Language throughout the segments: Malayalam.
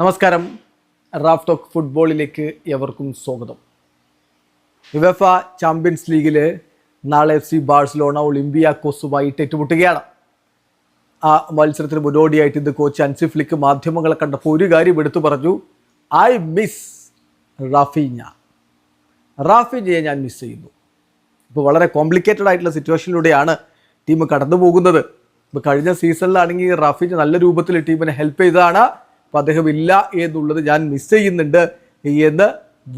നമസ്കാരം. റാഫ് ടോക്ക് ഫുട്ബോളിലേക്ക് എവർക്കും സ്വാഗതം. യുവഫ ചാമ്പ്യൻസ് ലീഗിൽ നാളെ എഫ് സി ബാഴ്സലോണ ഒളിമ്പിയാക്കോസുമായിട്ട് ഏറ്റുമുട്ടുകയാണ് ആ മത്സരത്തിന് മുന്നോടിയായിട്ട് ഇത് കോച്ച് അൻസി ഫ്ലിക്ക് മാധ്യമങ്ങളെ കണ്ടപ്പോൾ ഒരു കാര്യം എടുത്തു പറഞ്ഞു. ഐ മിസ് റാഫിഞ്ഞ റാഫിഞ്ഞയെ ഞാൻ മിസ് ചെയ്യുന്നു. ഇപ്പോൾ വളരെ കോംപ്ലിക്കേറ്റഡ് ആയിട്ടുള്ള സിറ്റുവേഷനിലൂടെയാണ് ടീം കടന്നു പോകുന്നത് ഇപ്പോൾ കഴിഞ്ഞ സീസണിലാണെങ്കിൽ റാഫിഞ്ഞ നല്ല രൂപത്തിൽ ടീമിനെ ഹെൽപ്പ് ചെയ്തതാണ്. അപ്പോൾ അദ്ദേഹം ഇല്ല എന്നുള്ളത് ഞാൻ മിസ് ചെയ്യുന്നുണ്ട് എന്ന്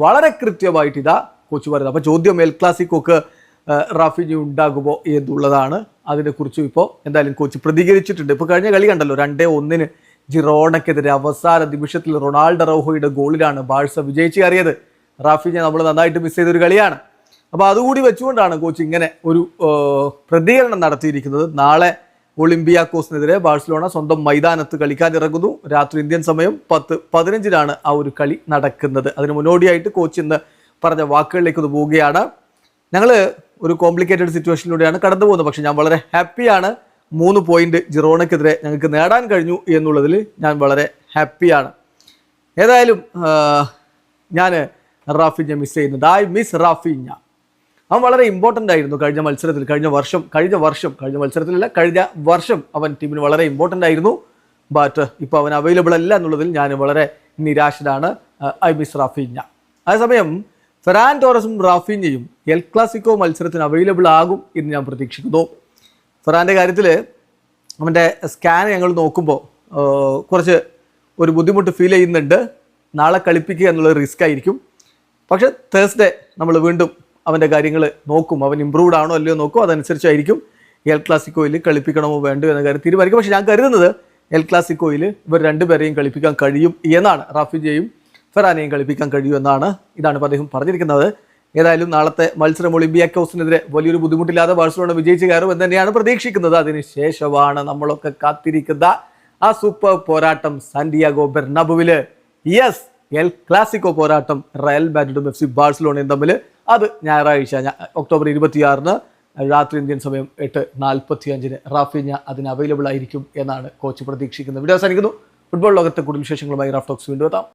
വളരെ കൃത്യമായിട്ട് ഇതാ കോച്ച് പറയുന്നത്. അപ്പോൾ ചോദ്യം എൽ ക്ലാസിക്കൊക്കെ റാഫിനി ഉണ്ടാകുമോ എന്നുള്ളതാണ് അതിനെക്കുറിച്ചും ഇപ്പോൾ എന്തായാലും കോച്ച് പ്രതികരിച്ചിട്ടുണ്ട്. ഇപ്പോൾ കഴിഞ്ഞ കളി കണ്ടല്ലോ രണ്ടേ ഒന്നിന് ജിറോണക്കെതിരെ അവസാന നിമിഷത്തിൽ റൊണാൾഡോ റോഹോയുടെ ഗോളിലാണ് ബാഴ്സ വിജയിച്ച് കയറിയത്. റാഫിനെ നമ്മൾ നന്നായിട്ട് മിസ് ചെയ്തൊരു കളിയാണ്. അപ്പോൾ അതുകൂടി വെച്ചുകൊണ്ടാണ് കോച്ച് ഇങ്ങനെ ഒരു പ്രതികരണം നടത്തിയിരിക്കുന്നത്. നാളെ ഒളിമ്പിയാക്കോസിനെതിരെ ബാഴ്സലോണ സ്വന്തം മൈതാനത്ത് കളിക്കാൻ ഇറങ്ങുന്നു. രാത്രി ഇന്ത്യൻ സമയം പത്ത് പതിനഞ്ചിനാണ് ആ ഒരു കളി നടക്കുന്നത്. അതിന് മുന്നോടിയായിട്ട് കോച്ച് ഇന്ന് പറഞ്ഞ വാക്കുകളിലേക്ക് പോവുകയാണ്. ഞങ്ങൾ ഒരു കോംപ്ലിക്കേറ്റഡ് സിറ്റുവേഷനിലൂടെയാണ് കടന്നു പോകുന്നത്. പക്ഷേ ഞാൻ വളരെ ഹാപ്പിയാണ് മൂന്ന് പോയിന്റ് ജിറോണയ്ക്കെതിരെ ഞങ്ങൾക്ക് നേടാൻ കഴിഞ്ഞു എന്നുള്ളതിൽ ഞാൻ വളരെ ഹാപ്പിയാണ് ഏതായാലും ഞാൻ റാഫിഞ്ഞ മിസ് ചെയ്യുന്നുണ്ട്. ഐ മിസ് റാഫിഞ്ഞ അവൻ വളരെ ഇമ്പോർട്ടന്റ് ആയിരുന്നു കഴിഞ്ഞ മത്സരത്തിൽ. കഴിഞ്ഞ വർഷം കഴിഞ്ഞ വർഷം കഴിഞ്ഞ മത്സരത്തിലല്ല കഴിഞ്ഞ വർഷം അവൻ ടീമിന് വളരെ ഇമ്പോർട്ടന്റ് ആയിരുന്നു. ബട്ട് ഇപ്പോൾ അവൻ അവൈലബിൾ അല്ല എന്നുള്ളതിൽ ഞാൻ വളരെ നിരാശനാണ് ഐ മിസ് റാഫിഞ്ഞ അതേസമയം ഫെറാൻ ടോറസും റാഫിഞ്ഞയും എൽ ക്ലാസിക്കോ മത്സരത്തിന് അവൈലബിൾ ആകും എന്ന് ഞാൻ പ്രതീക്ഷിക്കുന്നു. ഫെറാന്റെ കാര്യത്തിൽ അവന്റെ സ്കാൻ ഞങ്ങൾ നോക്കുമ്പോൾ കുറച്ച് ഒരു ബുദ്ധിമുട്ട് ഫീൽ ചെയ്യുന്നുണ്ട്. നാളെ കളിപ്പിക്കുക എന്നുള്ളത് റിസ്ക് ആയിരിക്കും. പക്ഷേ തേഴ്സ്ഡേ നമ്മൾ വീണ്ടും അവന്റെ കാര്യങ്ങൾ നോക്കും. അവൻ ഇമ്പ്രൂവ്ഡ് ആണോ അല്ലയോ നോക്കും. അതനുസരിച്ചായിരിക്കും എൽ ക്ലാസിക്കോയിൽ കളിപ്പിക്കണമോ വേണ്ടോ എന്ന കാര്യം തീരുമാനിക്കും. പക്ഷേ ഞാൻ കരുതുന്നത് എൽ ക്ലാസിക്കോയിൽ ഇവർ രണ്ടുപേരെയും കളിപ്പിക്കാൻ കഴിയും എന്നാണ്. റാഫിജയും ഫെറാനെയും കളിപ്പിക്കാൻ കഴിയും എന്നാണ് ഇതാണ് അദ്ദേഹം പറഞ്ഞിരിക്കുന്നത്. ഏതായാലും നാളത്തെ മത്സരം ഒളിമ്പിയാക്കോസിനെതിരെ വലിയൊരു ബുദ്ധിമുട്ടില്ലാതെ ബാഴ്സലോണ വിജയിച്ച് കയറും എന്ന് തന്നെയാണ് പ്രതീക്ഷിക്കുന്നത്. അതിനുശേഷമാണ് നമ്മളൊക്കെ കാത്തിരിക്കുന്ന ആ സൂപ്പർ പോരാട്ടം സാന്റിയാഗോ ബെർണബുവിൽ യെസ് എൽ ക്ലാസിക്കോ പോരാട്ടം റയൽ മാഡ്രിഡും എഫ് സി ബാഴ്സലോണയും തമ്മിൽ അത് ഞായറാഴ്ച ഒക്ടോബർ ഇരുപത്തിയാറിന് രാത്രി ഇന്ത്യൻ സമയം എട്ട് നാൽപ്പത്തി അഞ്ചിന് റാഫിഞ്ഞ അതിന് അവൈലബിൾ ആയിരിക്കും എന്നാണ് കോച്ച് പ്രതീക്ഷിക്കുന്നത്. വീഡിയോ അവസാനിക്കുന്നു. ഫുട്ബോൾ ലോകത്തെ കൂടുതൽ വിശേഷങ്ങളുമായി റാഫ് ടോക്സ് വീണ്ടും എത്താം.